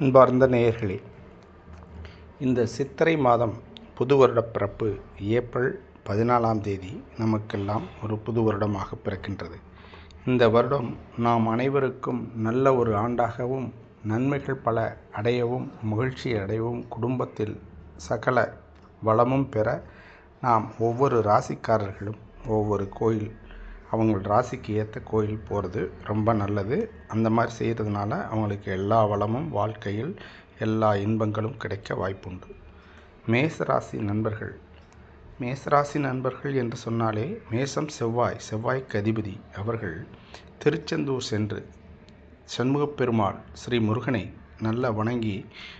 அன்பார்ந்த நேயர்களே இந்த சித்திரை மாதம் புது வருட பிறப்பு ஏப்ரல் பதினாலாம் தேதி நமக்கெல்லாம் ஒரு புது வருடமாக பிறக்கின்றது. இந்த வருடம் நாம் அனைவருக்கும் நல்ல ஒரு ஆண்டாகவும் நன்மைகள் பல அடையவும் மகிழ்ச்சி அடையவும் குடும்பத்தில் சகல வளமும் பெற நாம் ஒவ்வொரு ராசிக்காரர்களும் ஒவ்வொரு கோயில் அவங்க ராசிக்கு ஏற்ற கோயில் போகிறது ரொம்ப நல்லது. அந்த மாதிரி செய்கிறதுனால அவங்களுக்கு எல்லா வளமும் வாழ்க்கையில் எல்லா இன்பங்களும் கிடைக்க வாய்ப்புண்டு. மேசராசி நண்பர்கள். மேசராசி நண்பர்கள் என்று சொன்னாலே மேசம் செவ்வாய் செவ்வாய்க்கு அதிபதி அவர்கள் திருச்செந்தூர் சென்று சண்முகப் பெருமாள் ஸ்ரீ முருகனை நல்லா வணங்கி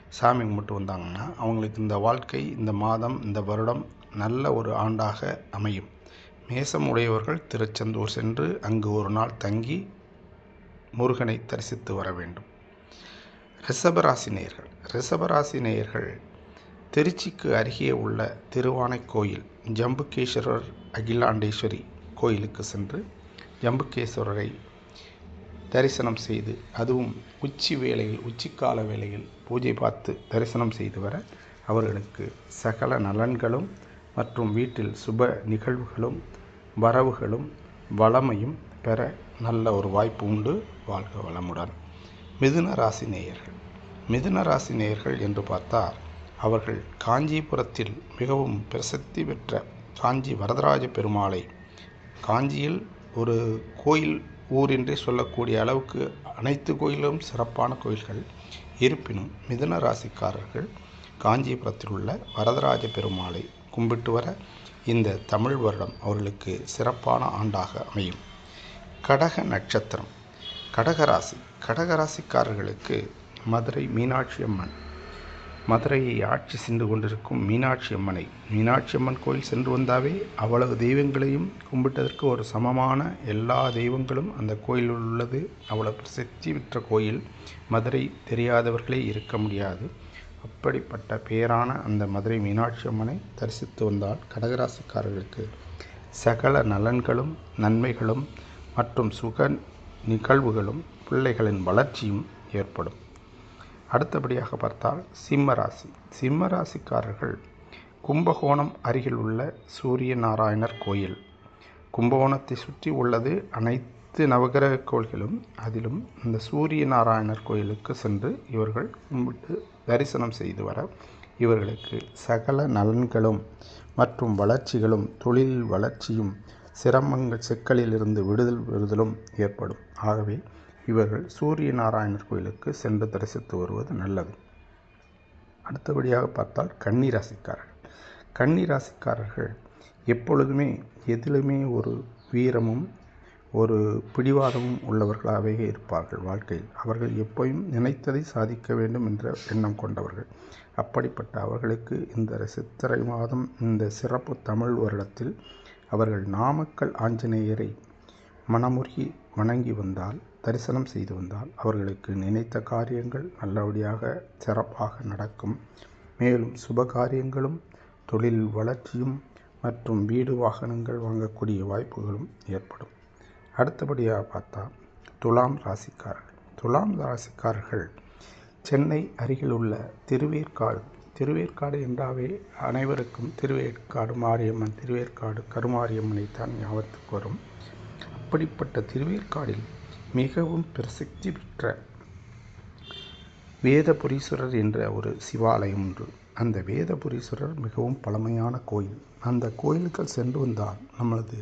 சாமி கும்பிட்டு வந்தாங்கன்னா அவங்களுக்கு இந்த வாழ்க்கை இந்த மாதம் இந்த வருடம் நல்ல ஒரு ஆண்டாக அமையும். மேசம் உடையவர்கள் திருச்செந்தூர் சென்று அங்கு ஒரு நாள் தங்கி முருகனை தரிசித்து வர வேண்டும். ரிஷபராசி நேயர்கள். ரிஷபராசி நேயர்கள் திருச்சிக்கு அருகே உள்ள திருவானைக்கோயில் ஜம்புகேஸ்வரர் அகிலாண்டேஸ்வரி கோயிலுக்கு சென்று ஜம்புகேஸ்வரரை தரிசனம் செய்து அதுவும் உச்சி வேளையில் உச்சிக்கால வேளையில் பூஜை பார்த்து தரிசனம் செய்து வர அவர்களுக்கு சகல நலன்களும் மற்றும் வீட்டில் சுப நிகழ்வுகளும் வரவுகளும் வளமையும் பெற நல்ல ஒரு வாய்ப்பு உண்டு. வாழ்க வளமுடன். மிதுன ராசி நேயர்கள். மிதுன ராசி நேயர்கள் என்று பார்த்தால் அவர்கள் காஞ்சிபுரத்தில் மிகவும் பிரசித்தி பெற்ற காஞ்சி வரதராஜ பெருமாளை காஞ்சியில் ஒரு கோயில் ஊர் என்றே சொல்லக்கூடிய அளவுக்கு அனைத்து கோயிலும் சிறப்பான கோயில்கள். இருப்பினும் மிதுன ராசிக்காரர்கள் காஞ்சிபுரத்தில் உள்ள வரதராஜ பெருமாளை கும்பிட்டு வர இந்த தமிழ் வருடம் அவர்களுக்கு சிறப்பான ஆண்டாக அமையும். கடக நட்சத்திரம். கடகராசி கடகராசிக்காரர்களுக்கு மதுரை மீனாட்சி அம்மன். மதுரையை ஆட்சி சென்று கொண்டிருக்கும் மீனாட்சி அம்மனை. மீனாட்சி அம்மன் கோயில் சென்று வந்தாவே அவ்வளவு தெய்வங்களையும் கும்பிட்டதற்கு ஒரு சமமான எல்லா தெய்வங்களும் அந்த கோயிலில் உள்ளது. அவ்வளவு பிரசித்தி பெற்ற கோயில். மதுரை தெரியாதவர்களே இருக்க முடியாது. அப்படிப்பட்ட பேரான அந்த மதுரை மீனாட்சி அம்மனை தரிசித்து வந்தால் கடகராசிக்காரர்களுக்கு சகல நலன்களும் நன்மைகளும் மற்றும் சுக நிகழ்வுகளும் பிள்ளைகளின் வளர்ச்சியும் ஏற்படும். அடுத்தபடியாக பார்த்தால் சிம்ம ராசி. சிம்ம ராசிக்காரர்கள் கும்பகோணம் அருகில் உள்ள சூரிய நாராயணர் கோயில். கும்பகோணத்தை சுற்றி உள்ளது அனைத்து நவகிரக கோயில்களும் அதிலும் இந்த சூரிய நாராயணர் கோயிலுக்கு சென்று இவர்கள் கும்பிட்டு தரிசனம் செய்து வர இவர்களுக்கு சகல நலன்களும் மற்றும் வளர்ச்சிகளும் தொழில் வளர்ச்சியும் சிரமங்கள் சிக்கலிலிருந்து விடுதல் விடுதலும் ஏற்படும். ஆகவே இவர்கள் சூரிய நாராயணர் கோயிலுக்கு சென்று தரிசித்து வருவது நல்லது. அடுத்தபடியாக பார்த்தால் கன்னி ராசிக்காரர்கள் கன்னி ராசிக்காரர்கள் எப்பொழுதுமே எதிலுமே ஒரு வீரமும் ஒரு பிடிவாதமும் உள்ளவர்களாகவே இருப்பார்கள் வாழ்க்கையில். அவர்கள் எப்போயும் நினைத்ததை சாதிக்க வேண்டும் என்ற எண்ணம் கொண்டவர்கள். அப்படிப்பட்ட அவர்களுக்கு இந்த சித்திரை மாதம் இந்த சிறப்பு தமிழ் வருடத்தில் அவர்கள் நாமக்கல் ஆஞ்சநேயரை மனமுருகி வணங்கி வந்தால் தரிசனம் செய்து வந்தால் அவர்களுக்கு நினைத்த காரியங்கள் நல்லபடியாக சிறப்பாக நடக்கும். மேலும் சுப காரியங்களும் தொழில் வளர்ச்சியும் மற்றும் வீடு வாகனங்கள் வாங்கக்கூடிய வாய்ப்புகளும் ஏற்படும். அடுத்தபடியாக பார்த்தா துலாம் ராசிக்காரர்கள். துலாம் ராசிக்காரர்கள் சென்னை அருகில் உள்ள திருவேற்காடு. திருவேற்காடு என்றாவே அனைவருக்கும் திருவேற்காடு மாரியம்மன் திருவேற்காடு கருமாரியம்மனை தான் ஞாபகத்துக்கு வரும். அப்படிப்பட்ட திருவேற்காடில் மிகவும் பிரசித்தி பெற்ற வேதபுரீஸ்வரர் என்ற ஒரு சிவாலயம் உண்டு. அந்த வேதபுரீஸ்வரர் மிகவும் பழமையான கோயில். அந்த கோயிலுக்கு சென்று வந்தால் நம்மளது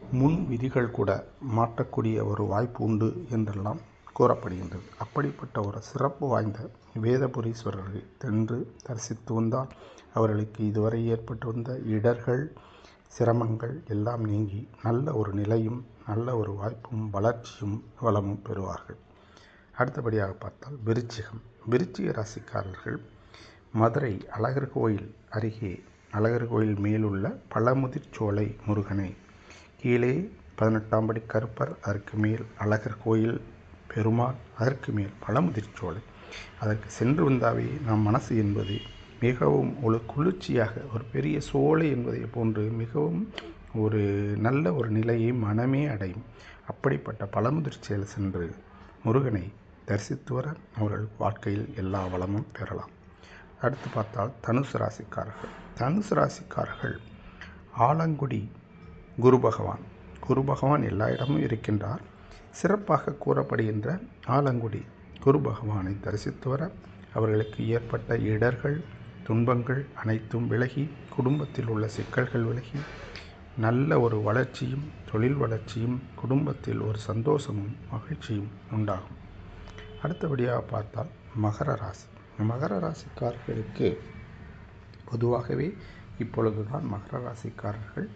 முன் விதிகள் கூட மாற்றக்கூடிய ஒரு வாய்ப்பு உண்டு என்றெல்லாம் கூறப்படுகின்றது. அப்படிப்பட்ட ஒரு சிறப்பு வாய்ந்த வேதபுரீஸ்வரர்கள் சென்று தரிசித்து வந்தால் அவர்களுக்கு இதுவரை ஏற்பட்டு வந்த இடர்கள் சிரமங்கள் எல்லாம் நீங்கி நல்ல ஒரு நிலையும் நல்ல ஒரு வாய்ப்பும் வளர்ச்சியும் வளமும் பெறுவார்கள். அடுத்தபடியாக பார்த்தால் விருச்சிகம். விருச்சிக ராசிக்காரர்கள் மதுரை அழகர் கோயில் அருகே அழகர் கோயில் மேலுள்ள பழமுதிர்ச்சோலை முருகனை கீழே பதினெட்டாம் படி கருப்பர் அதற்கு மேல் அழகர் கோயில் பெருமாள் அதற்கு மேல் பழமுதிர்ச்சோலை அதற்கு சென்று வந்தாவே நம் மனசு என்பது மிகவும் ஒரு குளிர்ச்சியாக ஒரு பெரிய சோலை என்பதை போன்று மிகவும் ஒரு நல்ல ஒரு நிலையை மனமே அடையும். அப்படிப்பட்ட பழமுதிர்ச்சியில் சென்று முருகனை தரிசித்து வர அவர்கள் வாழ்க்கையில் எல்லா வளமும் பெறலாம். அடுத்து பார்த்தால் தனுசு ராசிக்காரர்கள். தனுசு ராசிக்காரர்கள் ஆலங்குடி குரு பகவான். குரு பகவான் எல்லா இடமும் இருக்கின்றார். சிறப்பாக கூறப்படுகின்ற ஆலங்குடி. குரு பகவானை தரிசித்து வர அவர்களுக்கு ஏற்பட்ட இடர்கள் துன்பங்கள் அனைத்தும் விலகி குடும்பத்தில் உள்ள சிக்கல்கள் விலகி நல்ல ஒரு வளர்ச்சியும் தொழில் வளர்ச்சியும் குடும்பத்தில் ஒரு சந்தோஷமும் மகிழ்ச்சியும் உண்டாகும். அடுத்தபடியாக பார்த்தால் மகர ராசி. மகர ராசிக்காரர்களுக்கு பொதுவாகவே இப்பொழுதுதான் மகர ராசிக்காரர்கள்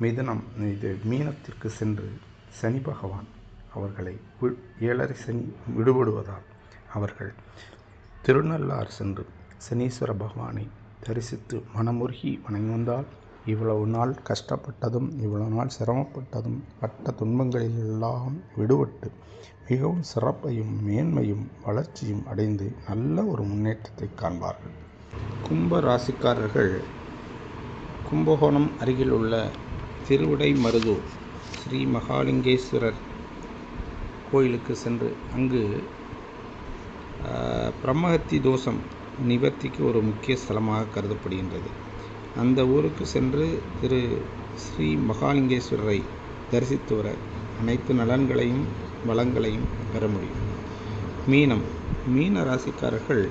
மிதனம் இது மீனத்திற்கு சென்று சனி பகவான் அவர்களை ஏழரை சனி விடுபடுவதால் அவர்கள் திருநள்ளார் சென்று சனீஸ்வர பகவானை தரிசித்து மனமுருகி வணங்கி வந்தால் இவ்வளவு நாள் கஷ்டப்பட்டதும் இவ்வளவு நாள் சிரமப்பட்டதும் பட்ட துன்பங்களில் எல்லாம் விடுபட்டு மிகவும் சிறப்பையும் மேன்மையும் வளர்ச்சியும் அடைந்து நல்ல ஒரு முன்னேற்றத்தை காண்பார்கள். கும்ப ராசிக்காரர்கள் கும்பகோணம் அருகில் உள்ள திருவுடை மருதூர் ஸ்ரீ மகாலிங்கேஸ்வரர் கோயிலுக்கு சென்று அங்கு பிரம்மஹத்தி தோஷம் நிவர்த்திக்கு ஒரு முக்கிய ஸ்தலமாக கருதப்படுகின்றது. அந்த ஊருக்கு சென்று திரு ஸ்ரீ மகாலிங்கேஸ்வரரை தரிசித்து வர அனைத்து நலன்களையும் வளங்களையும் பெற முடியும். மீனம் மீன ராசிக்காரர்கள்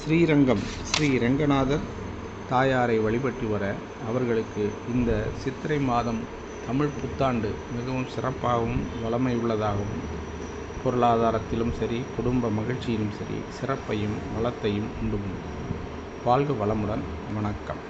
ஸ்ரீரங்கம் ஸ்ரீ ரங்கநாதர் தாயாரை வழிபட்டு வர அவர்களுக்கு இந்த சித்திரை மாதம் தமிழ் புத்தாண்டு மிகவும் சிறப்பாகவும் வளமை உள்ளதாகவும் பொருளாதாரத்திலும் சரி குடும்ப மகிழ்ச்சியிலும் சரி சிறப்பையும் வளத்தையும் உண்டு. வாழ்க வளமுடன். வணக்கம்.